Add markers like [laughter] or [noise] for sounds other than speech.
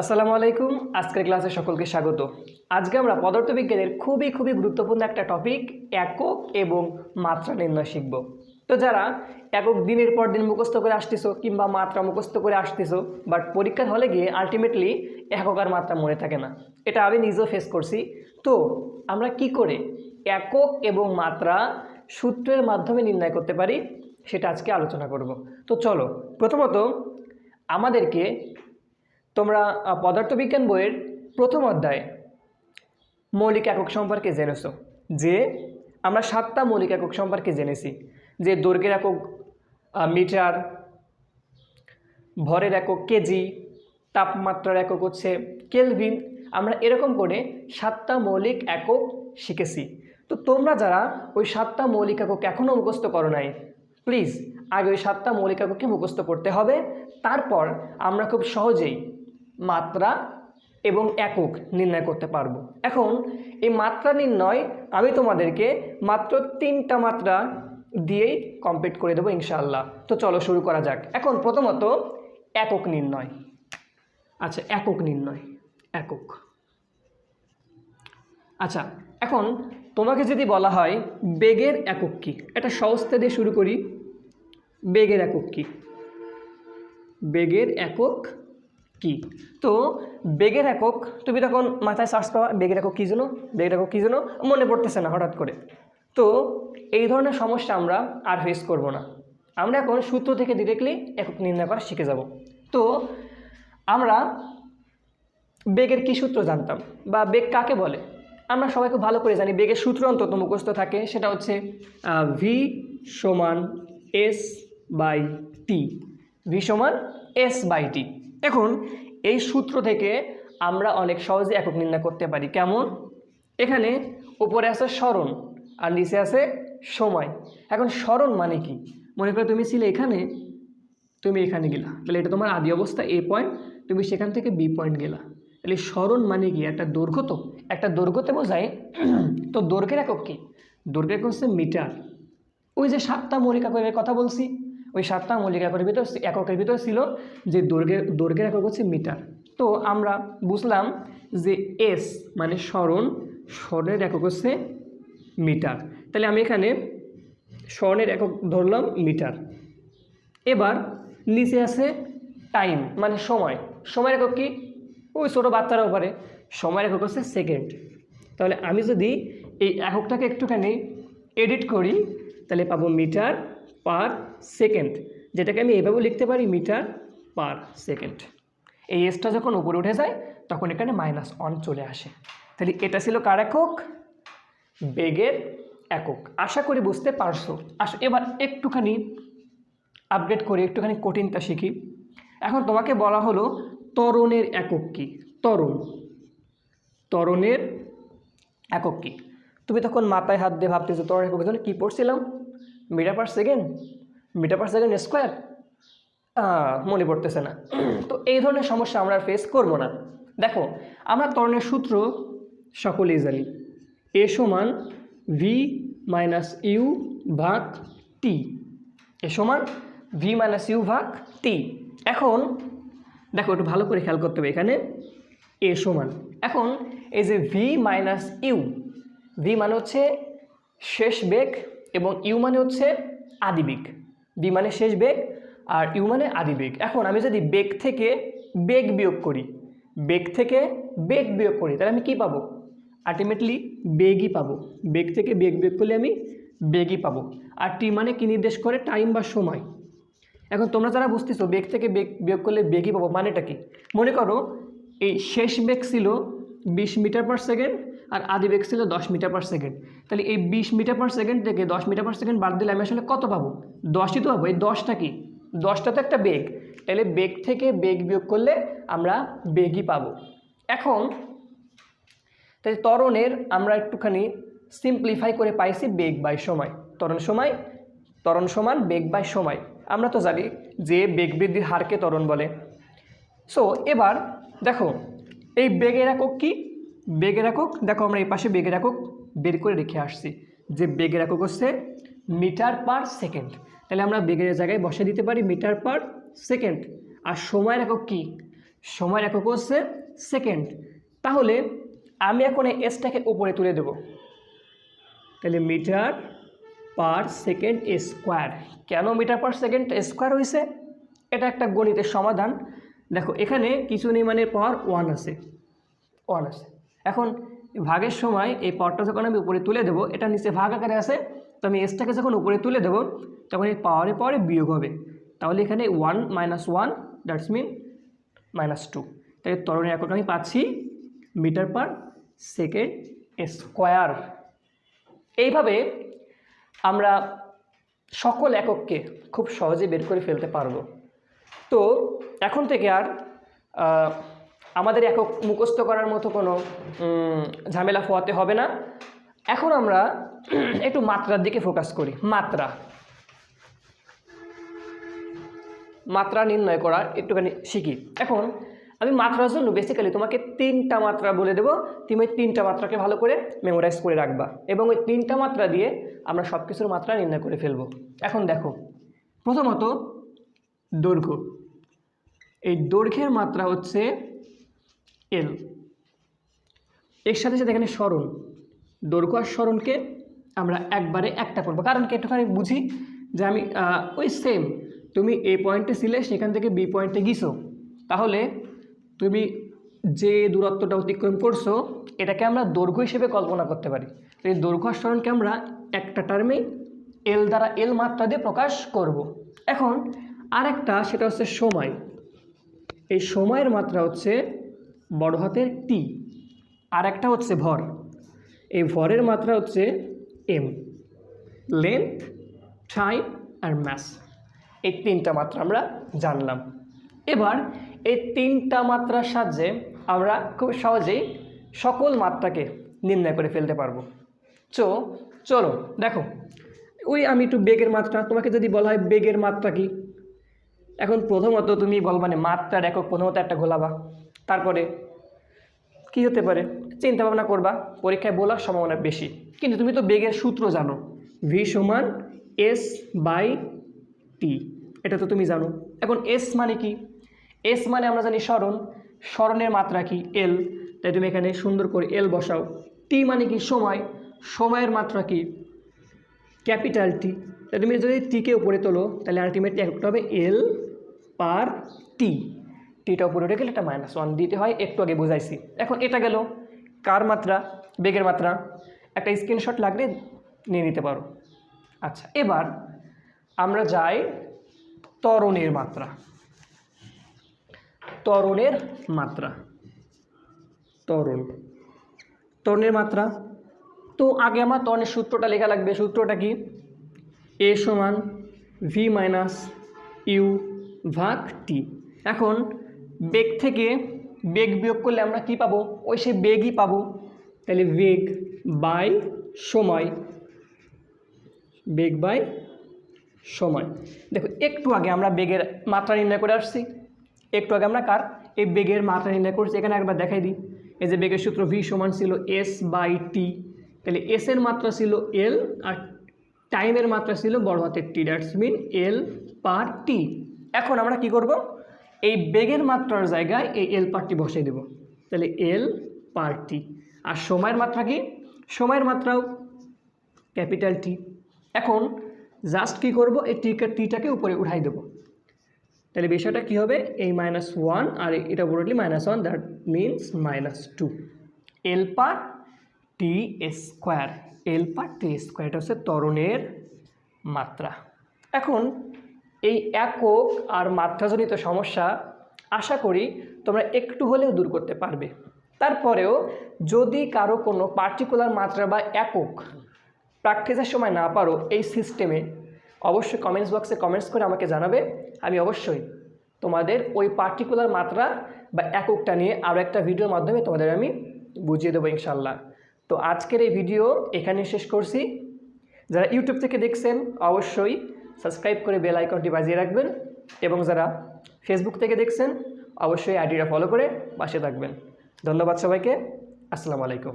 আসসালামু আলাইকুম, আজকের ক্লাসে সকলকে স্বাগত। আজকে আমরা পদার্থবিজ্ঞানের খুবই খুবই গুরুত্বপূর্ণ একটা টপিক একক এবং মাত্রা নির্ণয় শিখব। তো যারা একক দিনের পর দিন মুখস্থ করে আসতেছো কিংবা মাত্রা মুখস্থ করে আসতেছো বাট পরীক্ষার হলে গিয়ে আলটিমেটলি একক আর মাত্রা মনে থাকে না। এটা আমি নিজেও ফেস করছি। তো আমরা কি করে একক এবং মাত্রা সূত্রের মাধ্যমে নির্ণয় করতে পারি, সেটা আজকে আলোচনা করব। তো চলো, প্রথমত আমাদেরকে তোমরা পদার্থবিজ্ঞান বইয়ের প্রথম অধ্যায়, মৌলিক একক সম্পর্কে জেনেছ, যে আমরা সাতটা মৌলিক একক সম্পর্কে জেনেছি, যে দৈর্ঘ্যের একক মিটার, ভরের একক কেজি, তাপমাত্রার একক হচ্ছে কেলভিন, আমরা এরকম করে সাতটা মৌলিক একক শিখেছি। তো তোমরা যারা ওই সাতটা মৌলিক একক এখনও মুখস্থ করো নাই, প্লিজ আগে ওই সাতটা মৌলিক এককে মুখস্থ করতে হবে, তারপর আমরা খুব সহজেই মাত্রা এবং একক নির্ণয় করতে পারব। এখন এই মাত্রা নির্ণয় আমি তোমাদেরকে মাত্র তিনটা মাত্রা দিয়েই কমপ্লিট করে দেবো ইনশাআল্লাহ। তো চলো শুরু করা যাক। এখন প্রথমত একক নির্ণয়। আচ্ছা একক নির্ণয়। একক। আচ্ছা এখন তোমাকে যদি বলা হয় বেগের একক কী? একটা সহজতে দিয়ে শুরু করি। বেগের একক কী? বেগের একক কি? তো বেগের একক, তুমি তখন মাথায় সার্চ পাওয়া, বেগের একক কী জন্য? বেগের একক কী জন্য? মনে পড়তেছে না হঠাৎ করে। তো এই ধরনের সমস্যা আমরা আর ফেস করব না। আমরা এখন সূত্র থেকে ডিরেক্টলি একক নির্ণয় করা শিখে যাব। তো আমরা বেগের কী সূত্র জানতাম বা বেগ কাকে বলে? আমরা সবাই খুব ভালো করে জানি, বেগের সূত্র অন্তত মুখস্থ থাকে, সেটা হচ্ছে ভি সমান এস বাই টি ভি সমান এস বাই টি এখন এই সূত্র থেকে আমরা অনেক সহজে একক নির্ণয় করতে পারি। কেমন? এখানে উপরে আছে স্মরণ আর নিচে আছে সময়। এখন স্মরণ মানে কি? মনে করো তুমি ছিলে এখানে, তুমি এখানে গেলা। তাহলে এটা তোমার আদি অবস্থা, এ পয়েন্ট তুমি সেখান থেকে বি পয়েন্ট গেলা। তাহলে স্মরণ মানে কি? একটা দৈর্ঘ্য তো। একটা দৈর্ঘ্যতে বোঝায়, তো দৈর্ঘ্যের একক কী? দৈর্ঘ্যের একক হচ্ছে মিটার। ওই যে সাতটা এককের কথা বলছি ওই সাতটা মৌলিক এককের ভিতর এককের ভিতর ছিল যে দৈর্ঘ্যের দৈর্ঘ্যের একক হচ্ছে মিটার। তো আমরা বুঝলাম যে এস মানে স্মরণ স্মরণের একক হচ্ছে মিটার। তাহলে আমি এখানে স্বর্ণের একক ধরলাম মিটার। এবার নিচে আছে টাইম মানে সময়। সময়ের একক কি? ওই ছোটো বাচ্চারাও পারে সময়ের একক হচ্ছে সেকেন্ড তাহলে আমি যদি এই এককটাকে একটুখানি এডিট করি, তাহলে পাবো মিটার পার সেকেন্ড যেটাকে আমি এভাবেও লিখতে পারি, মিটার পার সেকেন্ড এই এসটা যখন উপরে উঠে যায়, তখন এখানে মাইনাস ওয়ান চলে আসে। তাহলে এটা ছিল কার একক? বেগের একক। আশা করি বুঝতে পারছ। আস, এবার একটুখানি আপডেট করে, একটুখানি কঠিনটা শিখি। এখন তোমাকে বলা হলো, ত্বরণের একক কী? ত্বরণ। ত্বরণের একক কী? তুমি তখন মাথায় হাত দিয়ে ভাবতেছো ত্বরণ একক জন্য কী পড়ছিলাম? Metre per second, metre per second square মনে পড়তেছে না। তো এই ধরনের সমস্যা আমরা ফেস করব না। দেখো, আমরা ত্বরণের সূত্র সকলেই জানি। এ সমান ভি মাইনাস ইউ ভাগ টি এ সমান ভি মাইনাস ইউ ভাগ টি এখন, দেখো একটু ভালো করে খেয়াল করতে হবে এখানে। এ সমান। এখন, এই যে ভি মাইনাস ইউ ভি মানে হচ্ছে শেষ বেগ এবং ইউ মানে হচ্ছে আদি বেগ ভি মানে শেষ বেগ আর ইউ মানে আদি বেগ এখন আমি যদি বেগ থেকে বেগ বিয়োগ করি, বেগ থেকে বেগ বিয়োগ করি, তাহলে আমি কি পাবো? আলটিমেটলি বেগই পাবো। বেগ থেকে বেগ বিয়োগ করলে আমি বেগই পাবো। আর টি মানে কি নির্দেশ করে? টাইম বা সময়। এখন তোমরা যারা বুঝতেছো বেগ থেকে বেগ বিয়োগ করলে বেগই পাবো, মানেটা কি? মনে করো, এই শেষ বেগ ছিল বিশ মিটার পার সেকেন্ড আর আদি বেগ ছিল দশ মিটার পার সেকেন্ড তাহলে এই বিশ মিটার পার সেকেন্ড থেকে দশ মিটার পার সেকেন্ড বাদ দিলে আমি আসলে কত পাবো? দশই তো পাবো। এই দশটা কি? দশটা তো একটা বেগ। তাহলে বেগ থেকে বেগ বিয়োগ করলে আমরা বেগই পাবো। এখন তাই ত্বরণের আমরা একটুখানি সিম্পলিফাই করে পাইছি বেগ বাই সময়। ত্বরণ সময়, ত্বরণ সমান বেগ বাই সময়। আমরা তো জানি যে বেগ বৃদ্ধির হারকে ত্বরণ বলে। সো এবার দেখো, এই বেগের একক কি? বেগের একক দেখো আমরা এই পাশে বেগের একক বের করে রেখে আসছি যে বেগের একক হচ্ছে মিটার পার সেকেন্ড। তাহলে আমরা বেগের জায়গায় বসে দিতে পারি মিটার পার সেকেন্ড। আর সময়ের একক কি? সময়ের একক হচ্ছে সেকেন্ড। তাহলে আমি এখন এই এসটাকে উপরে তুলে দেব। তাহলে মিটার পার সেকেন্ড স্কোয়ার। কেন মিটার পার সেকেন্ড স্কোয়ার হয়েছে? এটা একটা গণিতের সমাধান। দেখো এখানে কিছু নির্মাণের পাওয়ার ওয়ান আছে। ওয়ান আছে। এখন ভাগের সময় এই পাওয়ারটা যখন আমি উপরে তুলে দেবো, এটা নিচে ভাগ আকারে আসে তো আমি এসটাকে যখন উপরে তুলে দেবো, তখন এই পাওয়ারে পাওয়ারে বিয়োগ হবে। তাহলে এখানে one minus one that's mean minus two তাই তরণের একক আমি পাচ্ছি মিটার পার সেকেন্ড স্কোয়ার এইভাবে আমরা সকল একককে খুব সহজে বের করে ফেলতে পারব। তো এখন থেকে আর আমাদের একক মুখস্থ করার মতো কোনো ঝামেলা ফোয়াতে হবে না। এখন আমরা [clears throat] একটু মাত্রার দিকে ফোকাস করি। মাত্রা। মাত্রা নির্ণয় করা, একটুখানি শিখি। এখন, আমি মাত্রার জন্য বেসিক্যালি তোমাকে তিনটা মাত্রা বলে দেবো। তুমি ওই তিনটা মাত্রাকে ভালো করে মেমোরাইজ করে রাখবা। এবং ওই তিনটা মাত্রা দিয়ে আমরা সব কিছুর মাত্রা নির্ণয় করে ফেলব। এখন দেখো, প্রথমত দৈর্ঘ্য। এই দৈর্ঘ্যের মাত্রা হচ্ছে এল। এর সাথে সাথে এখানে স্মরণ। দৈর্ঘ্য আর স্মরণকে আমরা একবারে একটা করব। কারণ কি একটুখানি বুঝি যে আমি ওই সেম তুমি এ পয়েন্টে ছিলে, সেখান থেকে বি পয়েন্টে গিয়েছো। তাহলে তুমি যে দূরত্বটা অতিক্রম করছ, এটাকে আমরা দৈর্ঘ্য হিসেবে কল্পনা করতে পারি। তো এই দৈর্ঘ্য স্মরণকে আমরা একটা টার্মে এল দ্বারা এল মাত্রা দিয়ে প্রকাশ করব। এখন আরেকটা, সেটা হচ্ছে সময়। এই সময়ের মাত্রা হচ্ছে বড় হাতের টি। আর একটা হচ্ছে ভর। এই ভরের মাত্রা হচ্ছে এম। লেন্থ টাইম আর ম্যাস এই তিনটা মাত্রা আমরা জানলাম। এবার এই তিনটা মাত্রার সাহায্যে আমরা খুব সহজেই সকল মাত্রাকে নির্ণয় করে ফেলতে পারব। চো চলো, দেখো। ওই আমি একটু বেগের মাত্রা, তোমাকে যদি বলা হয় বেগের মাত্রা কি? এখন প্রথমত তুমি বল মানে মাত্রার একক প্রথমত একটা গোলাবা তারপরে কি হতে পারে? চিন্তা ভাবনা করবা, পরীক্ষায় বলার সম্ভাবনা বেশি। কিন্তু তুমি তো বেগের সূত্র জানো। ভি সমান এস বাই টি এটা তো তুমি জানো। এখন এস মানে কি? এস মানে আমরা জানি স্মরণ স্মরণের মাত্রা কি? এল তাই তুমি এখানে সুন্দর করে এল বসাও। টি মানে কি? সময়। সময়ের মাত্রা কি? ক্যাপিটাল টি তাই তুমি যদি টিকে উপরে তোলো, তাহলে আলটিমেটলি একটা হবে এল পার টি টিটা উপরে উঠে গেলে এটা মাইনাস ওয়ান দিতে হয়, একটু আগে বুঝাইছি। এখন এটা গেল, কার মাত্রা? বেগের মাত্রা। একটা স্ক্রিনশট লাগলে নিয়ে নিতে পারো। আচ্ছা এবার আমরা যাই তরণের মাত্রা। তরণের মাত্রা। ত্বরণ ত্বরণের মাত্রা। তো আগে আমার তরণের সূত্রটা লেখা লাগবে, সূত্রটা কি? এ সমান ভি মাইনাস ইউ ভাগ টি। এখন বেগ থেকে বেগ বিয়োগ করলে আমরা কি পাবো? ওই সেই বেগই পাবো। তাহলে বেগ বাই সময়, বেগ বাই সময়। দেখো, একটু আগে আমরা বেগের মাত্রা নির্ণয় করে আসছি। একটু আগে আমরা কার? এই বেগের মাত্রা নির্ণয় করছি। এখানে একবার দেখাই দিই। এই যে বেগের সূত্র ভি সমান ছিল এস বাই টি তাহলে এস এর মাত্রা ছিল এল আর টাইমের মাত্রা ছিল বড় হাতের টি দ্যাটস মিন এল পার টি এখন আমরা কি করব? এই বেগের মাত্রার জায়গায় এই এল পারটি বসিয়ে দেব। তাহলে এল পার টি আর সময়ের মাত্রা কি? সময়ের মাত্রাও ক্যাপিটাল টি এখন জাস্ট কি করব? এই টিকে টিটাকে উপরে উঠাই দেবো। তাহলে বিষয়টা কী হবে? এই মাইনাস ওয়ান আর এটা পুরোটলি minus one that means minus two L per T square L per T square এটা হচ্ছে তরণের মাত্রা। এখন এই একক আর মাত্রাজনিত সমস্যা আশা করি তোমরা একটু হলেও দূর করতে পারবে। তারপরেও যদি কারও কোনো পার্টিকুলার মাত্রা বা একক প্র্যাকটিসের সময় না পারো এই সিস্টেমে অবশ্যই কমেন্টস বক্সে কমেন্টস করে আমাকে জানাবে। আমি অবশ্যই তোমাদের ওই পার্টিকুলার মাত্রা বা এককটা নিয়ে আরও একটা ভিডিওর মাধ্যমে তোমাদের আমি বুঝিয়ে দেবো ইনশাল্লাহ। তো আজকের এই ভিডিও এখানে শেষ করছি। যারা ইউটিউব থেকে দেখছেন, অবশ্যই সাবস্ক্রাইব করে বেল আইকনটি বাজিয়ে রাখবেন এবং যারা ফেসবুক থেকে দেখছেন, অবশ্যই আইডিটা ফলো করে পাশে থাকবেন। ধন্যবাদ সবাইকে। আসসালামু আলাইকুম।